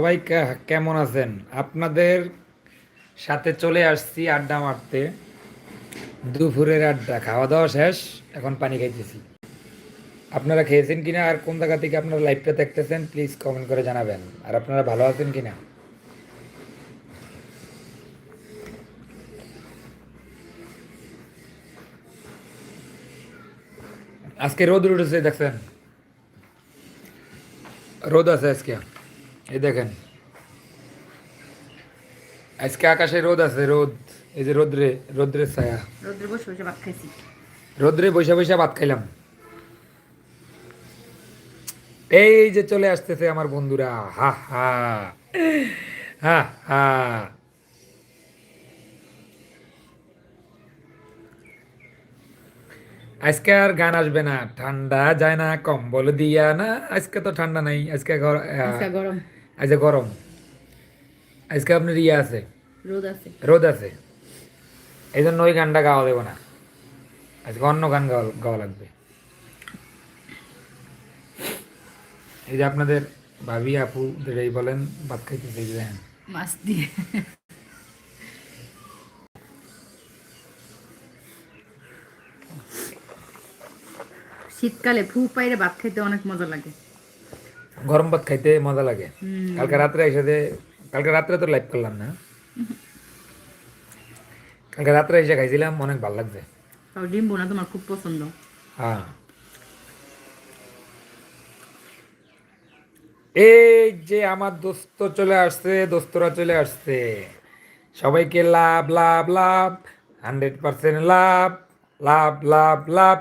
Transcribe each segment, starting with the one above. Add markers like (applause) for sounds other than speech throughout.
সবাই কেমন আছেন? আপনাদের সাথে চলে আসছি আড্ডা মারতে। দুপুরের আড্ডা খাওয়া দাওয়া শেষ, এখন পানি খাইতেছি। আপনারা খেয়েছেন কিনা আর কোন জায়গা থেকে আপনারা লাইভটা দেখতেছেন প্লিজ কমেন্ট করে জানাবেন। আর আপনারা ভালো আছেন কিনা? আজকে রোদ উঠেছে, দেখছেন? রোদ আছে আজকে। এই দেখেন। আজকে আকাশে রোদ আছে রোদ এই যে রোদ্রে রোদ্রের ছায়া। রোদ্রে বসে বসে ভাত খাইছি। রোদ্রে বসে বসে ভাত খাইলাম। এই যে চলে আসতেছে আমার বন্ধুরা হা হা হা হা। আজকে আর গান আসবে না ঠান্ডা যায় না কম্বল দিয়া না। আজকে তো ঠান্ডা নাই আজকে গরম। আজকে গরম। আজকে আপনার ইয়ে আছে? রোদ আছে। রোদ আছে? এই জন্য ওই গানটা গাওয়া দেবো না। আজকে অন্য গান গাওয়া লাগবে। এই যে আপনাদের ভাবি আপু এই বলেন ভাত খাইতে এই যে দেখেন। মাছ দিয়ে। শীতকালে ফু পাইরে ভাত খাইতে অনেক মজা লাগে। গরম ভাত খাইতে মজা লাগে। কালকে রাত্রে এসে কালকে রাত্রে তো লাইভ করলাম না। কালকে রাত্রে এসে খাইছিলাম অনেক ভালো লাগছে। ডিম বোনা তোমার খুব পছন্দ। হ্যাঁ। এই যে আমার দোস্ত চলে আসছে দোস্তরা চলে আসছে। সবাইকে love love love hundred percent love love love love.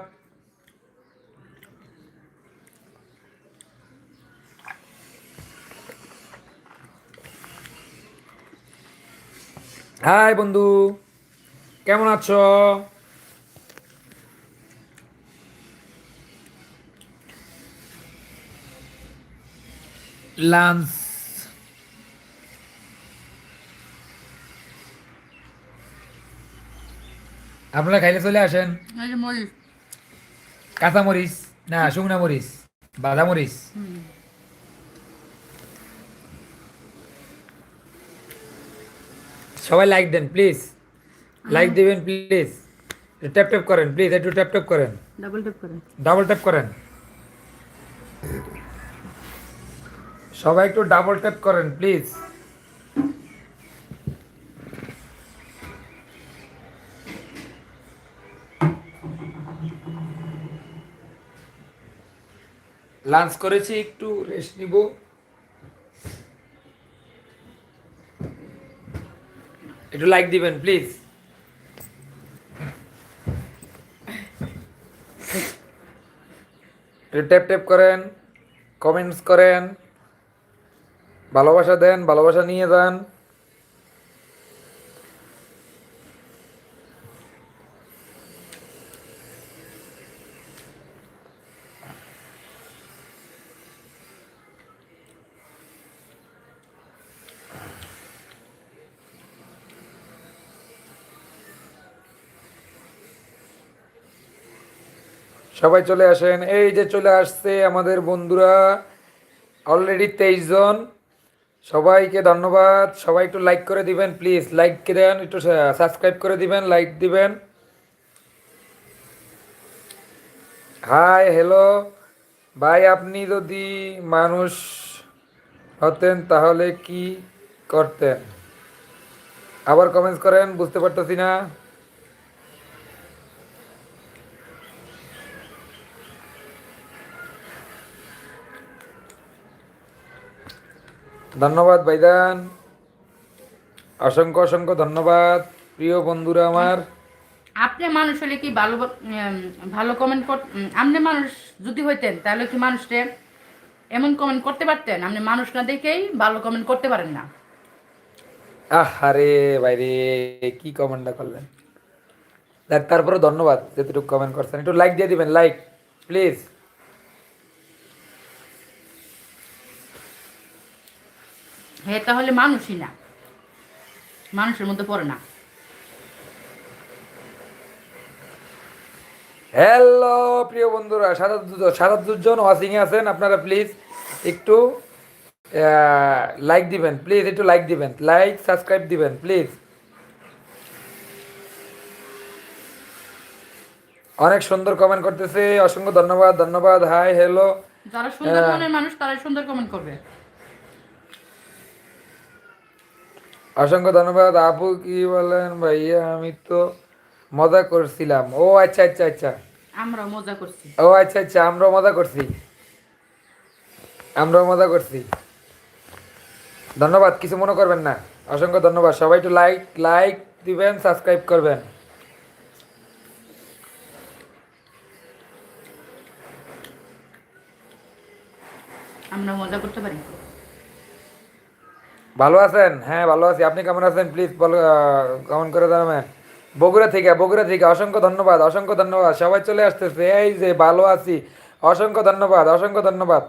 Hi বন্ধু কেমন আছো? লাঞ্চ আপনারা খাইলে চলে আসেন। কাঁচা মরিচ। না শুকনা মরিচ বাদা মরিচ হুম। সবাই লাইক দেন প্লিজ লাইক দিবেন প্লিজ ট্যাপ ট্যাপ করেন প্লিজ একটু ট্যাপ ট্যাপ করেন। ডাবল টেপ করেন। ডাবল ট্যাপ করেন। সবাই একটু ডাবল ট্যাপ করেন প্লিজ লাঞ্চ করেছি একটু রেস্ট নিব। একটু লাইক দিবেন প্লিজ একটু ট্যাপ ট্যাপ করেন কমেন্টস করেন, ভালোবাসা দেন, ভালোবাসা নিয়ে যান। সবাই চলে আসেন। এই যে চলে আসছে আমাদের বন্ধুরা অলরেডি তেইশ জন। সবাইকে ধন্যবাদ। সবাই একটু লাইক করে দিবেন প্লিজ লাইক দেন, একটু সাবস্ক্রাইব করে দিবেন লাইক দিবেন। হাই হ্যালো ভাই, আপনি যদি মানুষ হতেন তাহলে কি করতেন? আবার কমেন্টস করেন, বুঝতে পারতেছি না। ধন্যবাদ ভাইদান অসংখ্য অসংখ্য ধন্যবাদ। প্রিয় বন্ধুরা আমার। আপনি মানুষ হলে কি ভালো ভালো কমেন্ট কর আপনি মানুষ যদি হইতেন তাহলে কি মানুষকে এমন কমেন্ট করতে পারতেন? আপনি মানুষ না দেখেই ভালো কমেন্ট করতে পারেন না। আরে ভাইরে কি কমেন্টটা করলেন? তারপরে ধন্যবাদ যেটুকু কমেন্ট করছেন। একটু লাইক দিয়ে দিবেন লাইক প্লিজ হ্যাঁ তাহলে মানুষই না। মানুষের মধ্যে পড়ে না। হ্যালো প্রিয় বন্ধুরা সাত সাত দুজন ওয়াচিং আছেন আপনারা প্লিজ একটু লাইক দিবেন প্লিজ একটু লাইক দিবেন লাইক সাবস্ক্রাইব দিবেন প্লিজ অনেক সুন্দর কমেন্ট করতেছে অসংখ্য ধন্যবাদ ধন্যবাদ হাই হ্যালো যারা সুন্দর। মনের মানুষ তারাই সুন্দর কমেন্ট করবে। অসংখ্য ধন্যবাদ। আপু কি বলেন ভাইয়া? আমি তো মজা করছিলাম। ও আচ্ছা আচ্ছা আচ্ছা। আমরাও মজা করছি। ও আচ্ছা আচ্ছা আমরাও মজা করছি। আমরাও মজা করছি। ধন্যবাদ কিছু মনে করবেন না। অসংখ্য ধন্যবাদ। সবাই একটু লাইক লাইক দিবেন সাবস্ক্রাইব করবেন। আমরা মজা করতে পারি? ভালো আছেন? হ্যাঁ ভালো আছি। আপনি কেমন আছেন? প্লিজ বলো কমেন্ট করে জানাবেন। বগুড়া থেকে বগুড়া থেকে অসংখ্য ধন্যবাদ অসংখ্য ধন্যবাদ। সবাই চলে আসতেছে। এই যে ভালো আছি। অসংখ্য ধন্যবাদ অসংখ্য ধন্যবাদ।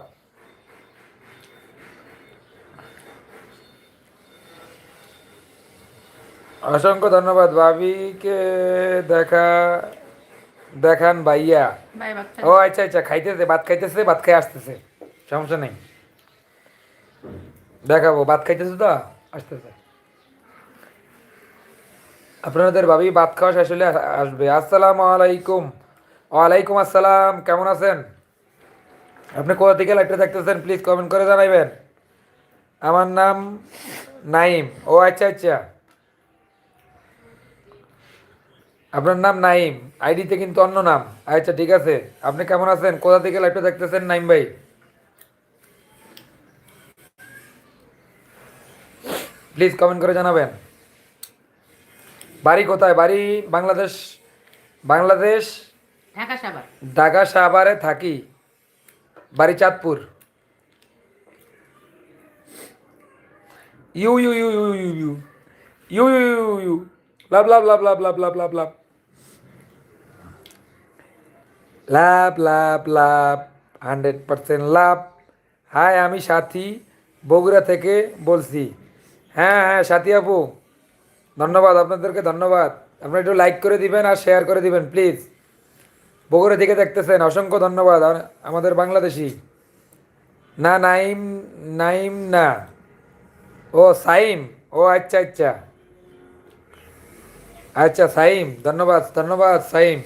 অসংখ্য ধন্যবাদ ভাবিকে দেখা দেখান ভাইয়া। ও আচ্ছা আচ্ছা খাইতেছে ভাত খাইতেছে ভাত খাই আসতেছে। সমস্যা নেই। দেখাবো, ভাত খাইতেছো তো? আসতেছে। আপনাদের ভাবি ভাত খাওয়া শেষ হলে আস- আসবে। আসসালামু আলাইকুম। ওয়ালাইকুম আসসালাম, কেমন আছেন? আপনি কোথা থেকে লাইটটা দেখতেছেন প্লিজ কমেন্ট করে জানাইবেন। আমার নাম নাইম। ও আচ্ছা আচ্ছা। আপনার নাম নাইম। আইডিতে কিন্তু অন্য নাম। আচ্ছা ঠিক আছে। আপনি কেমন আছেন? কোথা থেকে লাইভটা দেখতেছেন, নাইম ভাই? প্লিজ কমেন্ট করে জানাবেন বাড়ি কোথায় বাড়ি বাংলাদেশ বাংলাদেশ ঢাকা ঢাকা সাভারে থাকি বাড়ি Chandpur you you you you you you you you you you love love love love love love love love love love love hundred percent love hi আমি সাথী বগুড়া থেকে বলছি হ্যাঁ হ্যাঁ সাথী আপু। ধন্যবাদ, আপনাদেরকে ধন্যবাদ। আপনারা একটু লাইক করে দিবেন আর শেয়ার করে দিবেন প্লিজ বগুড়া থেকে দেখতেছেন, অসংখ্য ধন্যবাদ। আমাদের বাংলাদেশি। না, নাইম নাইম না। ও, সাইম। ও আচ্ছা আচ্ছা। আচ্ছা সাইম। ধন্যবাদ ধন্যবাদ, সাইম।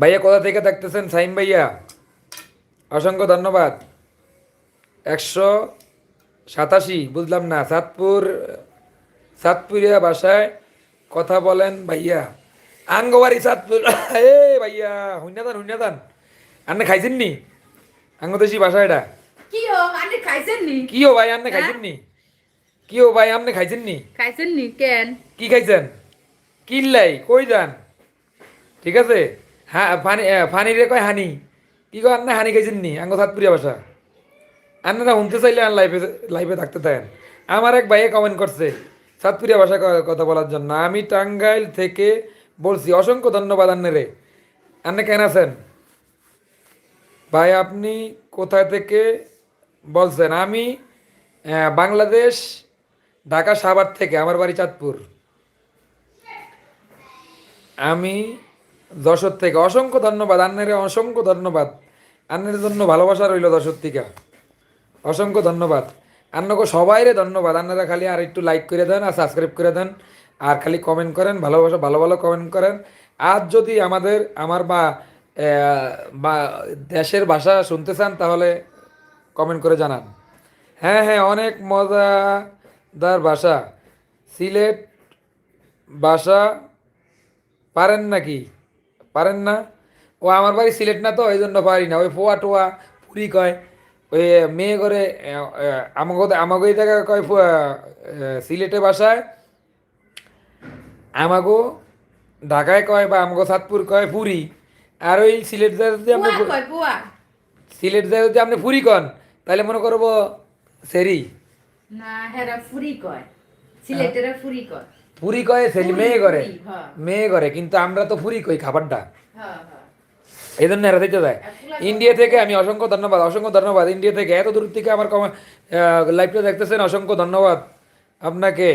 ভাইয়া, কোথা থেকে দেখতেছেন, সাইম ভাইয়া? অসংখ্য ধন্যবাদ। একশো সাতাশি বুঝলাম না। সাতপুর সাতপুরিয়া ভাষায় কথা বলেন ভাইয়া। আঙ্গবাড়ি সাতপুর। (laughs) এ ভাইয়া হুইনাদান হুইনাদান। আপনি খাইছেন নি? আঙ্গদেশি ভাষা এটা। কি ও খাইছেন নি? কি ও ভাই আপনি খাইছেন নি? কি ও ভাই আপনি খাইছেন নি? খাইছেন নি? কেন? কি খাইছেন? কিল্লাই কই যান? ঠিক আছে? হ্যাঁ ফানি ফানি রে কয় হানি? কি কয় আপনি হানি খাইছেন নি? আঙ্গ সাতপুরিয়া ভাষা। আপনারা শুনতে চাইলে আর লাইভে লাইভে থাকতে থাকেন আমার এক ভাইয়ে কমেন্ট করছে, সাতপুরিয়া ভাষা কথা বলার জন্য আমি টাঙ্গাইল থেকে বলছি, অসংখ্য ধন্যবাদ আন্নারে। আপনি কেন আছেন? ভাই, আপনি কোথায় থেকে বলছেন? আমি বাংলাদেশ, ঢাকা সাভার থেকে, আমার বাড়ি চাঁদপুর। আমি যশোর থেকে। অসংখ্য ধন্যবাদ আন্নের, অসংখ্য ধন্যবাদ। আন্নের জন্য ভালোবাসা রইল যশোর থেকে। অসংখ্য ধন্যবাদ। আন্নকে সবাইরে ধন্যবাদ। আপনারা খালি আর একটু লাইক করে দেন, আর সাবস্ক্রাইব করে দেন, আর খালি কমেন্ট করেন, ভালোবাসা, ভালো ভালো কমেন্ট করেন। আর যদি আমাদের, আমার বা বা, দেশের ভাষা শুনতে চান, তাহলে কমেন্ট করে জানান। হ্যাঁ হ্যাঁ অনেক মজাদার ভাষা। সিলেট ভাষা পারেন নাকি? পারেন না? ও, আমার বাড়ি সিলেট না তো এই জন্য পারি না। ওই ফোয়া টোয়া, পুরি কয়। ওই মেয়ে করে আমাকে আমাকে জায়গায় কয় সিলেটে বাসায়। আমাকে ঢাকায় কয় বা আমাকে সাতপুর কয় পুরি। আর ওই সিলেট যায় যদি আপনি সিলেট যায় যদি আপনি পুরি কন তাহলে মনে করব সেরি। না হেরা ফুরি কয়। সিলেটেরা ফুরি কয়। পুরি কয় সেরি মেয়ে করে হ্যাঁ। মেয়ে করে কিন্তু আমরা তো পুরি কই খাবারটা। হ্যাঁ হ্যাঁ। এই জন্য এরা দিতে যায়। ইন্ডিয়া থেকে আমি অসংখ্য ধন্যবাদ অসংখ্য ধন্যবাদ। ইন্ডিয়া থেকে এত দূর থেকে আমার কমে লাইভটা দেখতেছেন অসংখ্য ধন্যবাদ আপনাকে।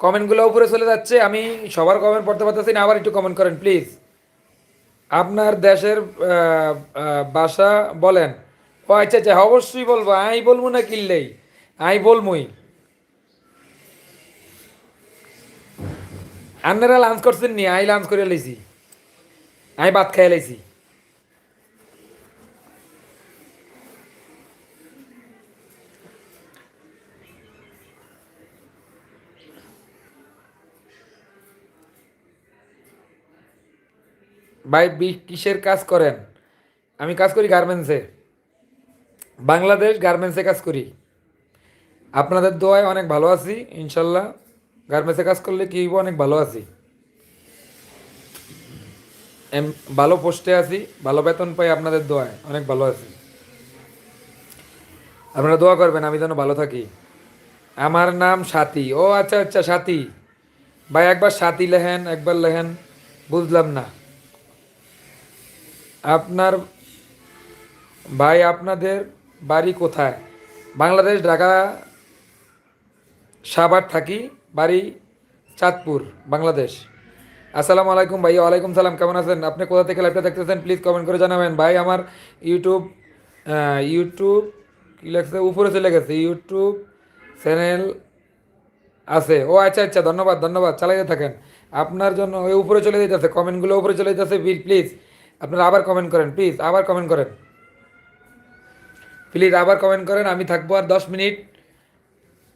কমেন্টগুলো উপরে চলে যাচ্ছে আমি সবার কমেন্ট পড়তে পারতেছি না আবার একটু কমেন্ট করেন প্লিজ আপনার দেশের আহ, বলেন। ও আচ্ছা আচ্ছা অবশ্যই বলব আই বলব না কিনলেই? আমি বলবই আপনারা লাঞ্চ করছেন নি আই লাঞ্চ করে লাইছি। আমি ভাত খাই লাইছি। ভাই কিসের কাজ করেন? আমি কাজ করি গার্মেন্টসে। বাংলাদেশ গার্মেন্টসে কাজ করি। আপনাদের দোয়ায় অনেক ভালো আছি, ইনশাল্লাহ। গার্মেন্টসে কাজ করলে কি অনেক ভালো আছি। ভালো পোস্টে আছি, ভালো বেতন পাই আপনাদের দোয়ায়, অনেক ভালো আছি। আপনারা দোয়া করবেন, আমি যেন ভালো থাকি। আমার নাম সাথী। ও আচ্ছা আচ্ছা সাথী। ভাই, একবার সাথী লেহেন, একবার লেহেন, বুঝলাম না। আপনার ভাই আপনাদের বাড়ি কোথায়? বাংলাদেশ, ঢাকা, সাভার থাকি, বাড়ি চাঁদপুর, বাংলাদেশ। আসসালামু আলাইকুম ভাই, ওয়ালাইকুম সালাম, কেমন আছেন? আপনি কোথা থেকে লাইভটা দেখতেছেন? প্লিজ কমেন্ট করে জানাবেন। ভাই, আমার ইউটিউব ইউটিউব কি লাগছে উপরে চলে গেছে। ইউটিউব চ্যানেল আছে। ও আচ্ছা আচ্ছা ধন্যবাদ ধন্যবাদ, চালাইতে থাকেন। আপনার জন্য ওই উপরে চলে যেতেছে কমেন্টগুলো উপরে চলে যেতেছে প্লিজ আপনারা আবার কমেন্ট করেন প্লিজ আবার কমেন্ট করেন। প্লিজ আবার কমেন্ট করেন, আমি থাকব আর দশ মিনিট।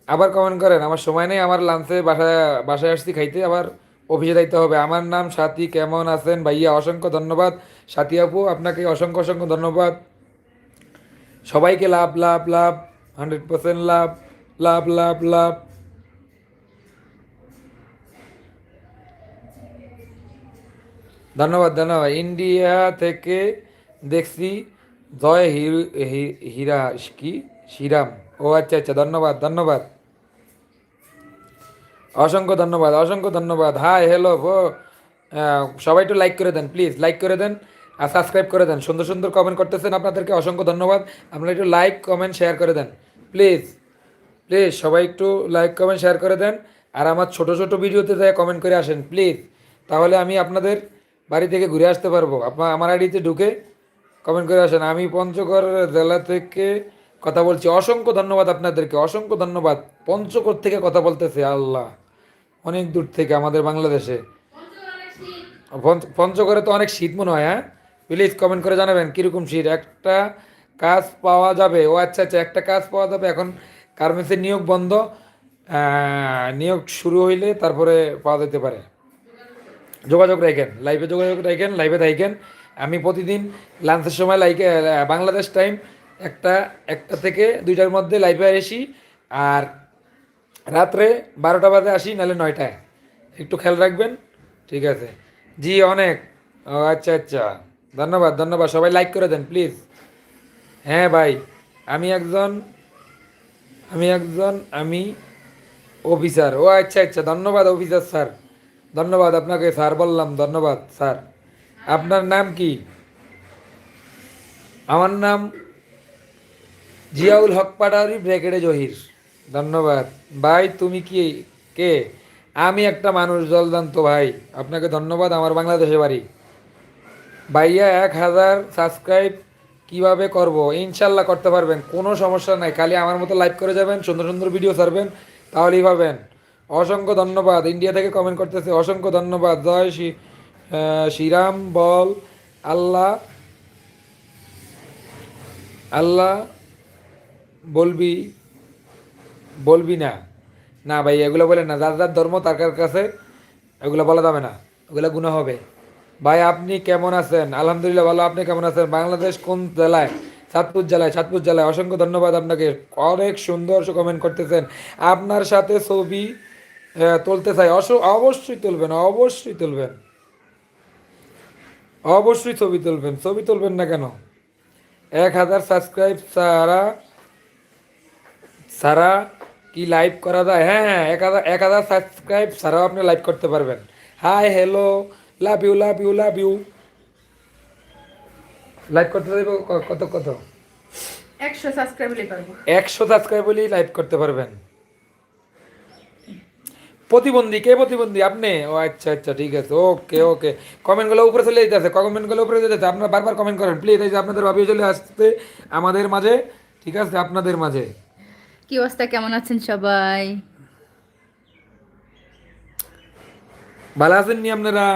আবার কমেন্ট করেন, আমার সময় নেই, আমার লাঞ্চে বাসায় বাসায় আসছি খাইতে, আবার অফিসে যাইতে হবে। আমার নাম সাথী, কেমন আছেন? ভাইয়া, অসংখ্য ধন্যবাদ। সাথী আপু, আপনাকে অসংখ্য অসংখ্য ধন্যবাদ। সবাইকে love love love hundred percent love love love লাভ। ধন্যবাদ ধন্যবাদ। ইন্ডিয়া থেকে দেখছি জয় হির- কি? শ্রীরাম। ও আচ্ছা আচ্ছা ধন্যবাদ ধন্যবাদ। অসংখ্য ধন্যবাদ অসংখ্য ধন্যবাদ। হাই হ্যালো ও সবাই একটু লাইক করে দেন প্লিজ লাইক করে দেন আর সাবস্ক্রাইব করে দেন। সুন্দর সুন্দর কমেন্ট করতেছেন আপনাদেরকে, অসংখ্য ধন্যবাদ। আপনারা একটু লাইক কমেন্ট শেয়ার করে দেন প্লিজ প্লিজ সবাই একটু লাইক কমেন্ট শেয়ার করে দেন। আর আমার ছোট ছোট ভিডিওতে যায় কমেন্ট করে আসেন প্লিজ তাহলে আমি আপনাদের বাড়ি থেকে ঘুরে আসতে পারব। আপনার আমার আইডিতে ঢুকে কমেন্ট করে আসেন। আমি পঞ্চগড় জেলা থেকে কথা বলছি। অসংখ্য ধন্যবাদ আপনাদেরকে। অসংখ্য ধন্যবাদ। পঞ্চগড় থেকে কথা বলতেছে আল্লাহ। অনেক দূর থেকে আমাদের বাংলাদেশে। পঞ্চ- পঞ্চগড়ে তো অনেক শীত মনে হয় হ্যাঁ? প্লিজ কমেন্ট করে জানাবেন কীরকম শীত। একটা কাজ পাওয়া যাবে। ও আচ্ছা আচ্ছা একটা কাজ পাওয়া যাবে। এখন গার্মেন্টসের নিয়োগ বন্ধ। নিয়োগ শুরু হইলে তারপরে পাওয়া যেতে পারে। যোগাযোগ রাখেন লাইভে যোগাযোগ রাখেন লাইভে থাকেন। আমি প্রতিদিন লাঞ্চের সময় লাইকে বাংলাদেশ টাইম একটা একটা থেকে দুইটার মধ্যে লাইভে আসি। আর রাত্রে বারোটা বাজে আসি, নাহলে নয়টায়। একটু খেয়াল রাখবেন, ঠিক আছে? জি, অনেক। ও আচ্ছা আচ্ছা। ধন্যবাদ ধন্যবাদ। সবাই লাইক করে দেন প্লিজ হ্যাঁ ভাই। আমি একজন আমি একজন, আমি অফিসার ও আচ্ছা আচ্ছা। ধন্যবাদ অফিসার স্যার ধন্যবাদ, আপনাকে স্যার বললাম, ধন্যবাদ, স্যার। আপনার নাম কি? আমার নাম জিয়াউল হক পাটারি ব্রেকেটে জহির। ধন্যবাদ। ভাই, তুমি কি, কে? আমি একটা মানুষ, জলদান্ত ভাই। আপনাকে ধন্যবাদ, আমার বাংলাদেশে বাড়ি। ভাইয়া, এক হাজার সাবস্ক্রাইব কীভাবে করব? ইনশাল্লাহ করতে পারবেন, কোনো সমস্যা নাই। খালি আমার মতো লাইভ করে যাবেন, সুন্দর সুন্দর ভিডিও ছাড়বেন, তাহলেই পাবেন। অসংখ্য ধন্যবাদ। ইন্ডিয়া থেকে কমেন্ট করতেছে, অসংখ্য ধন্যবাদ। জয় শ্রী শ্রীরাম, বল, আল্লাহ আল্লাহ, বলবি বলবি না। না ভাই, এগুলো বলে না। যার যার ধর্ম, তার কাছে, এগুলো বলা যাবে না। ওগুলো গুণা হবে। ভাই, আপনি কেমন আছেন? আলহামদুলিল্লাহ ভালো। আপনি কেমন আছেন? বাংলাদেশ কোন জেলায়? চাঁদপুর জেলায় চাঁদপুর জেলায়। অসংখ্য ধন্যবাদ আপনাকে। অনেক সুন্দর কমেন্ট করতেছেন। আপনার সাথে ছবি আহ, তুলতে চাই। অস- অবশ্যই তুলবেন অবশ্যই তুলবেন। অবশ্যই ছবি তুলবেন ছবি তুলবেন না কেন? এক হাজার সাবস্ক্রাইব ছাড়া ছাড়া কি লাইভ করা যায়? হ্যাঁ হ্যাঁ এক হাজার এক হাজার সাবস্ক্রাইব ছাড়াও আপনি লাইভ করতে পারবেন। Hi hello love you love you love you live করতে দেবো কত কত? একশো সাবস্ক্রাইব একশো সাবস্ক্রাইব হলেই লাইভ করতে পারবেন। প্রতিবন্ধী কে প্রতিবন্ধী? আপনি? ও আচ্ছা আচ্ছা ঠিক আছে ওকে ওকে। কমেন্টগুলো উপরে চলে যেতেছে কমেন্টগুলো উপরে চলে যেতে আপনারা বারবার কমেন্ট করেন প্লিজ এই যে আপনাদের ভাবিও চলে আসতে আমাদের মাঝে ঠিক আছে আপনাদের মাঝে। কি অবস্থা? কেমন আছেন সবাই? ভালো আছেন নি আপনারা?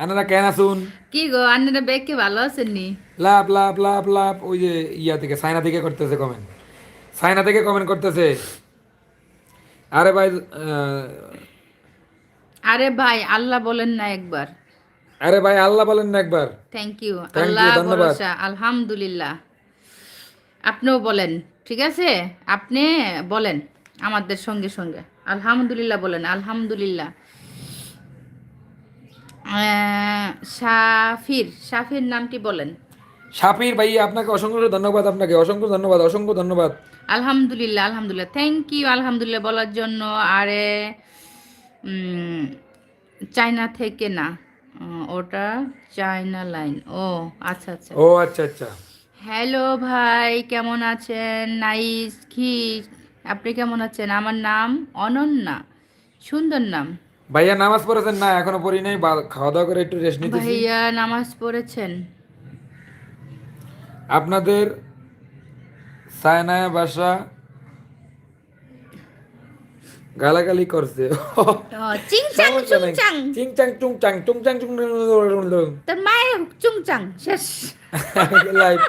আপনারা কেন আসুন কি গো আন্নারা ব্যাগকে ভালো আছেন নি লাভ লাভ লাভ লাভ ওই যে ইয়া থেকে সাইনা থেকে করতেছে কমেন্ট সাইনা থেকে কমেন্ট করতেছে। আরে ভাই আরে ভাই আল্লাহ বলেন না একবার। আরে ভাই আল্লাহ বলেন না একবার। থ্যাংক ইউ আল্লাহ ভরসা আলহামদুলিল্লাহ। আপনিও বলেন ঠিক আছে? আপনি বলেন আমাদের সঙ্গে সঙ্গে। আলহামদুলিল্লাহ বলেন আলহামদুলিল্লাহ। সাফির সাফির নামটি বলেন। শাপির ভাই আপনাকে অসংখ্য ধন্যবাদ আপনাকে অসংখ্য ধন্যবাদ অসংখ্য ধন্যবাদ। আলহামদুলিল্লাহ আলহামদুলিল্লাহ। থ্যাংক ইউ আলহামদুলিল্লাহ বলার জন্য। আরে চায়না থেকে না ওটা চায়না লাইন ও আচ্ছা আচ্ছা। ও আচ্ছা আচ্ছা। হ্যালো ভাই কেমন আছেন? নাইস কি আপনি কেমন আছেন? আমার নাম অনন্যা। সুন্দর নাম। ভাইয়া নামাজ পড়েছেন? না এখনও পড়ি নাই। খাওয়া দাওয়া করে একটু রেস্ট নিতেছি। ভাইয়া নামাজ পড়েছেন? আপনাদের সায়নায়া বাসা গালাগালি করছে। চিংচাং চুংচাং। চিংচাং চুংচাং চুংচাং চুং তোর মায়ের চুংচাং শেষ। (laughs) লাইভ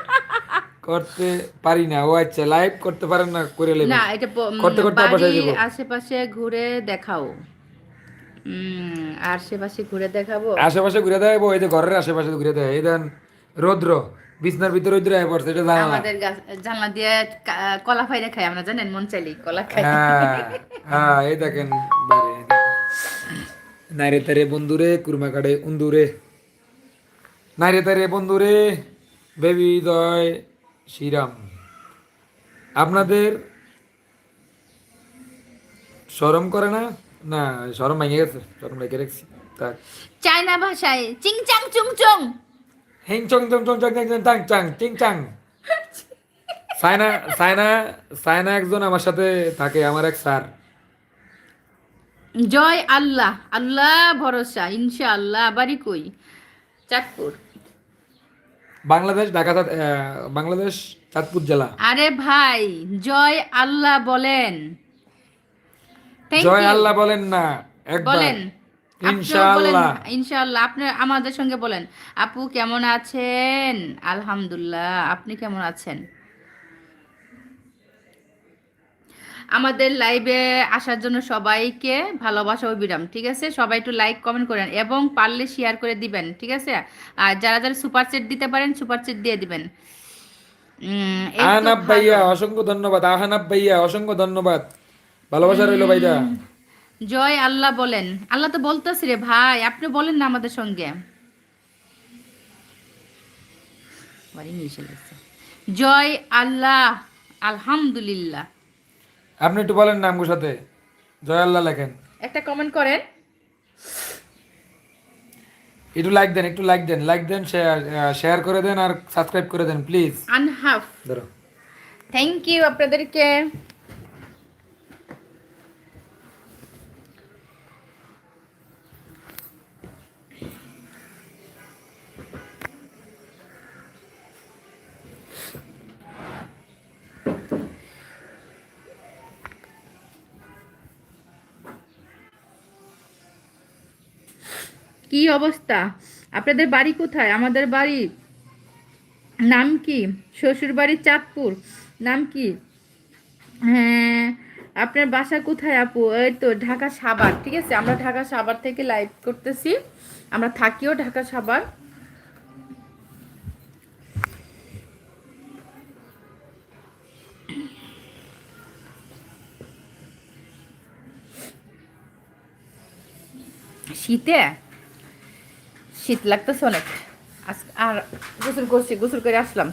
করতে পারি না। ও আচ্ছা লাইভ করতে পারেন না করে লেবেন না এটা করতে করতে দিব আশেপাশে ঘুরে দেখাও। আশেপাশে ঘুরে দেখাবো? আশেপাশে ঘুরে দেয় এই যে ঘরের আশেপাশে ঘুরে দেয় এই দেন রৌদ্র। বিছনার ভিতরে রৌদ্র আয় পড়ছে এটা জানা আমাদের জানলা দিয়ে কলা ফাইরা খাই আমরা জানেন মন চাইলেই কলা খাই। হ্যাঁ হ্যাঁ এই দেখেন বাইরে, নাইরে তারে বন্ধুরে কুরমা কাটে উন্দুরে। নাইরে তারে বন্ধুরে বেবি দয় শ্রীরাম। আপনাদের শরম করে না? না শরম ভেঙে গেছে শরম রেখে রাখছি। চায়না ভাষায় চিংচাং চুংচং। চুং চং চং চং চং চং চং চাং চাং চিং চাং সায়না সায়না সায়না একজন আমার সাথে থাকে আমার এক স্যার। জয় আল্লাহ আল্লাহ ভরসা ইনশাআল্লাহ বাড়ি কই? চাঁদপুর। বাংলাদেশ ঢাকা বাংলাদেশ চাঁদপুর জেলা। আরে ভাই জয় আল্লাহ বলেন। জয়. আল্লাহ বলেন না একবার। বলেন। ইনশাআল্লাহ। ইনশাআল্লাহ। আপনি আমাদের সঙ্গে বলেন আপু কেমন আছেন? আলহামদুলিল্লাহ আপনি কেমন আছেন? আমাদের লাইভে আসার জন্য সবাইকে ভালোবাসা ও বিরাম ঠিক আছে? সবাই একটু লাইক কমেন্ট করেন এবং পারলে শেয়ার করে দিবেন ঠিক আছে? আর যারা যারা সুপার চেট দিতে পারেন সুপার চেট দিয়ে দিবেন। আহানাব ভাইয়া অসংখ্য ধন্যবাদ। আহানাব ভাইয়া অসংখ্য ধন্যবাদ। ভালোবাসা রইল ভাইয়া। জয় আল্লাহ বলেন। আল্লাহ তো বলতেছি রে ভাই আপনি বলেন না আমাদের সঙ্গে। জয় আল্লাহ আলহামদুলিল্লাহ। আপনি একটু বলেন না সাথে। জয় আল্লাহ লেখেন। একটা কমেন্ট করেন। একটু লাইক দেন একটু লাইক দেন। লাইক দেন শেয়ার শেয়ার করে দেন আর সাবস্ক্রাইব করে দেন প্লিজ আনহাফ। ধরো। থ্যাংক ইউ আপনাদেরকে। কি অবস্থা? আপনাদের বাড়ি কোথায়? আমাদের বাড়ি নাম কি? শ্বশুর বাড়ি চাঁদপুর। নাম কি? হ্যাঁ আপনার বাসা কোথায় আপু? এই তো, ঢাকা সাভার, ঠিক আছে? আমরা ঢাকা সাভার থেকে লাইভ করতেছি। আমরা থাকিও ঢাকা সাভার। শীতে? শীত লাগতেছে অনেক। আর গোসল করছি, গোসল করে আসলাম।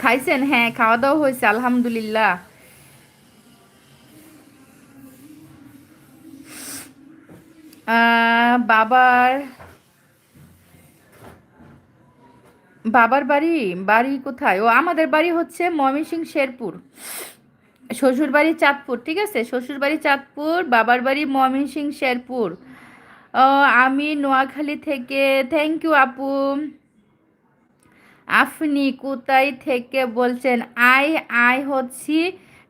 খাইছেন? হ্যাঁ খাওয়া দাওয়া হয়েছে, আলহামদুলিল্লাহ। বাবার বাবার বাড়ি? বাড়ি কোথায়? ও, আমাদের বাড়ি হচ্ছে ময়মনসিং শেরপুর। শ্বশুর বাড়ি চাঁদপুর, ঠিক আছে? শ্বশুর বাড়ি চাঁদপুর, বাবার বাড়ি ময়মনসিং শেরপুর। আমি নোয়াখালী থেকে থ্যাংক ইউ আপু। আপনি কোথায় থেকে বলছেন? আই আই হচ্ছি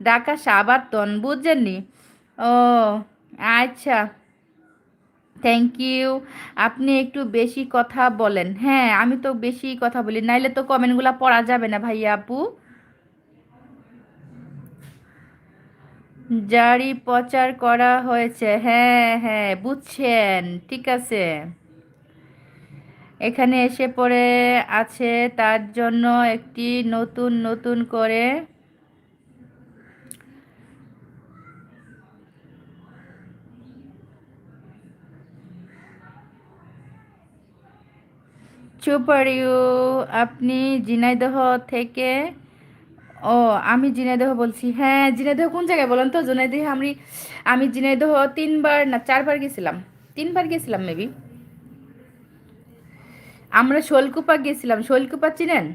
ঢাকা সাবাতন বুঝছেননি ও আচ্ছা। থ্যাংক ইউ আপনি একটু বেশি কথা বলেন। হ্যাঁ আমি তো বেশি কথা বলি, নাইলে তো কমেন্টগুলো পড়া যাবে না ভাইয়া আপু। জারি প্রচার করা হয়েছে। হ্যাঁ হ্যাঁ বুঝছেন, ঠিক আছে। এখানে এসে পড়ে আছে তার জন্য একটি নতুন নতুন করে চুপারিউ আপনি ঝিনাইদহ থেকে ও, আমি ঝিনাইদহ বলছি। হ্যাঁ ঝিনাইদহ কোন জায়গায়? বলেন তো ঝিনাইদহ আমি আমি ঝিনাইদহ তিনবার না, চারবার গেছিলাম। তিনবার গেছিলাম মেবি আমরা শোলকুপা গেছিলাম। শোলকুপা চিনেন?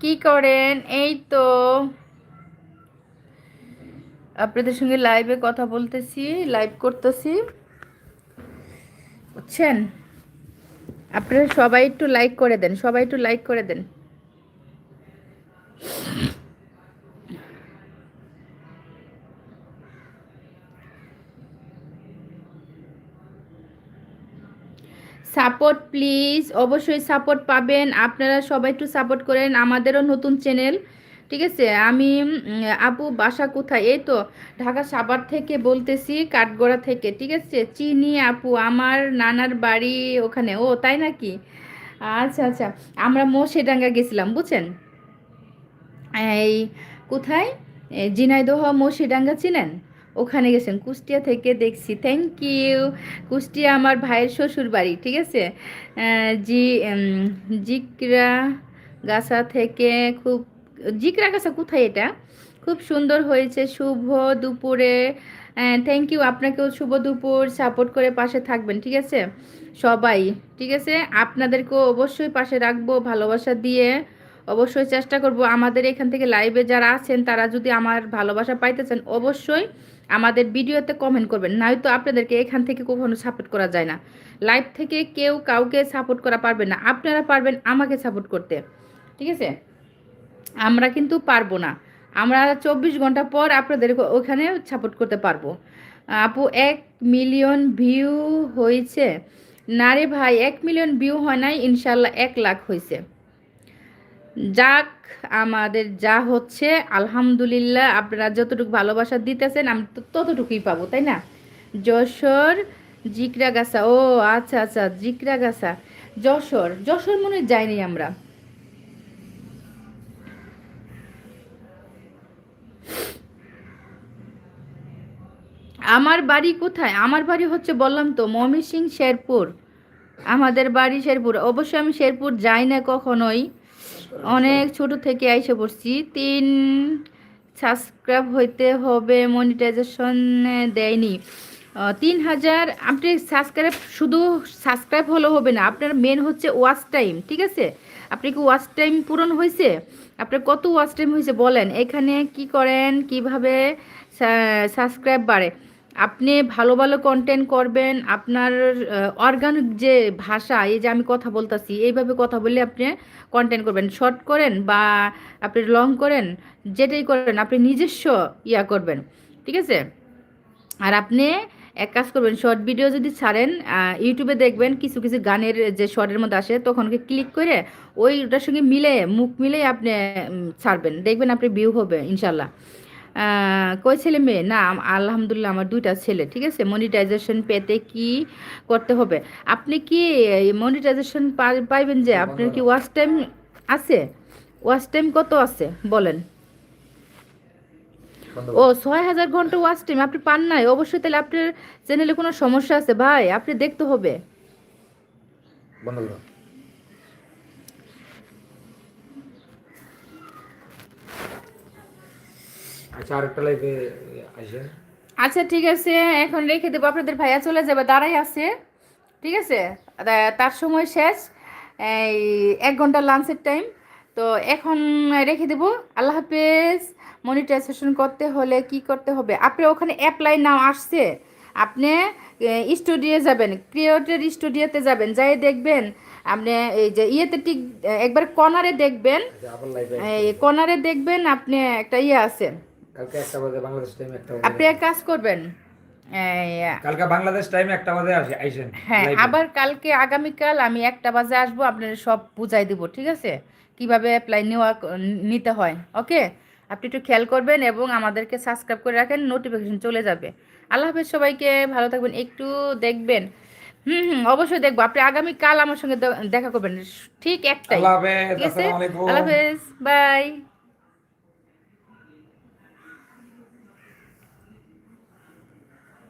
কি করেন? এই তো। আপনাদের সঙ্গে লাইভে কথা বলতেছি লাইভ করতেছি। বুঝছেন? আপনারা সবাই একটু লাইক করে দেন, সবাই একটু লাইক করে দেন। সাপোর্ট প্লিজ অবশ্যই সাপোর্ট পাবেন। আপনারা সবাই একটু সাপোর্ট করেন। আমাদেরও নতুন চ্যানেল ঠিক আছে? আমি আপু বাসা কোথায়? এই তো, ঢাকা সাভার থেকে বলতেছি কাঠগড়া থেকে, ঠিক আছে? চিনি আপু, আমার নানার বাড়ি ওখানে। ও, তাই নাকি? আচ্ছা আচ্ছা আমরা মোশেডাঙ্গা গেছিলাম, বুঝছেন? এই, কোথায়? এই ঝিনাইদহ মোশিডাঙ্গা চিনেন? ওখানে গেছেন, কুষ্টিয়া থেকে দেখছি থ্যাংক ইউ কুষ্টিয়া আমার ভাইয়ের শ্বশুর বাড়ি ঠিক আছে? জি জিকরা গাছা থেকে খুব জিকরা গাছা কোথায় এটা? খুব সুন্দর হয়েছে, শুভ দুপুরে। থ্যাংক ইউ আপনাকেও শুভ দুপুর সাপোর্ট করে পাশে থাকবেন, ঠিক আছে? সবাই, ঠিক আছে? আপনাদেরকেও অবশ্যই পাশে রাখব, ভালোবাসা দিয়ে। অবশ্যই চেষ্টা করব, আমাদের এখান থেকে লাইভে যারা আছেন, তারা যদি আমার ভালোবাসা পাইতেছেন অবশ্যই আমাদের ভিডিওতে কমেন্ট করবেন। নয়তো আপনাদেরকে এখান থেকে কখনো সাপোর্ট করা যায় না। লাইভ থেকে কেউ কাউকে সাপোর্ট করা পারবে না। আপনারা পারবেন আমাকে সাপোর্ট করতে, ঠিক আছে? আমরা কিন্তু পারব না। আমরা চব্বিশ ঘণ্টা পর আপনাদের ওখানে সাপোর্ট করতে পারব। আপু, এক মিলিয়ন ভিউ হয়েছে। না রে ভাই, এক মিলিয়ন ভিউ হয় নাই ইনশাল্লাহ এক লাখ হয়েছে। যাক, আমাদের যা হচ্ছে, আলহামদুলিল্লাহ, আপনারা যতটুকু ভালোবাসা দিতেছেন, আমি তো ততটুকুই পাবো, তাই না? যশোর জিকরা গাছা ও আচ্ছা আচ্ছা জিকরা গাছা যশোর যশোর মনে যাইনি আমরা। আমার বাড়ি কোথায়? আমার বাড়ি হচ্ছে বললাম তো, মমি সিং শেরপুর। আমাদের বাড়ি শেরপুর। অবশ্যই আমি শেরপুর যাই না কখনোই। অনেক ছোট থেকে আইসে পড়ছি। তিন সাবস্ক্রাইব হইতে হবে, মনিটাইজেশন দেয়নি। তিন হাজার, আপনি সাবস্ক্রাইব, শুধু সাবস্ক্রাইব হলে হবে না, আপনার মেন হচ্ছে ওয়াচ টাইম ঠিক আছে? আপনি কি ওয়াচ টাইম পূরণ হয়েছে আপনার কত ওয়াচ টাইম হয়েছে বলেন? এখানে কি করেন? কীভাবে সাবস্ক্রাইব বাড়ে? আপনি ভালো ভালো কন্টেন্ট করবেন, আপনার অর্গানিক যে ভাষা, এই যে আমি কথা বলতাছি, এইভাবে কথা বললে আপনি কন্টেন্ট করবেন। শর্ট করেন বা আপনি লং করেন, যেটাই করেন, আপনি নিজস্ব ইয়া করবেন, ঠিক আছে? আর আপনি এক কাজ করবেন শর্ট ভিডিও যদি ছাড়েন ইউটিউবে দেখবেন কিছু কিছু গানের যে শর্টের মধ্যে আসে, তখন ক্লিক করে ওই ওটার সঙ্গে মিলে, মুখ মিলে আপনি ছাড়বেন। দেখবেন আপনি ভিউ হবে ইনশাল্লাহ কই ছেলে মেয়ে? না আলহামদুলিল্লাহ আমার দুইটা ছেলে, ঠিক আছে? মনিটাইজেশন পেতে কি করতে হবে? আপনি কি মনিটাইজেশন পাইবেন যে আপনার কি ওয়াচ টাইম আছে? ওয়াচ টাইম কত আছে? বলেন। ও, ছয় হাজার ঘণ্টা ওয়াচ টাইম আপনি পান নাই? অবশ্যই তাহলে আপনার চ্যানেলে কোনো সমস্যা আছে? ভাই, আপনি দেখতে হবে বন্ধ করো আচ্ছা আরেকটা লাইভে আসেন। আচ্ছা ঠিক আছে এখন রেখে দেবো। আপনাদের ভাইয়া চলে যাবে দাঁড়াই আছে। ঠিক আছে? তার সময় শেষ। এই এক ঘণ্টা লাঞ্চের টাইম তো এখন রেখে দেব। আল্লাহ হাফেজ মনিটাইজেশন করতে হলে কি করতে হবে? আপনি ওখানে অ্যাপ্লাই নাও আসছে। আপনি স্টুডিও যাবেন। ক্রিয়েটের স্টুডিওতে যাবেন। যাই দেখবেন আপনি এই যে ইয়েতে ঠিক একবার কর্নারে দেখবেন। আচ্ছা, এই কর্নারে দেখবেন আপনি একটা ইয়ে আছে। কালকে একটা বাজে বাংলাদেশ টাইম একটা আপনি এক কাজ করবেন। কালকে বাংলাদেশ টাইম একটা বাজে আসে আইসেন হ্যাঁ আবার কালকে আগামীকাল আমি একটা বাজে আসব আপনার সব বুঝাই দিব ঠিক আছে? কীভাবে অ্যাপ্লাই নেওয়া নিতে হয় ওকে আপনি একটু খেয়াল করবেন এবং আমাদেরকে সাবস্ক্রাইব করে রাখেন নোটিফিকেশন চলে যাবে। আল্লাহ হাফেজ সবাইকে ভালো থাকবেন একটু দেখবেন। হুম হুম অবশ্যই দেখব। আপনি আগামীকাল আমার সঙ্গে দেখা করবেন ঠিক একটাই। ঠিক আছে? আল্লাহ হাফেজ বাই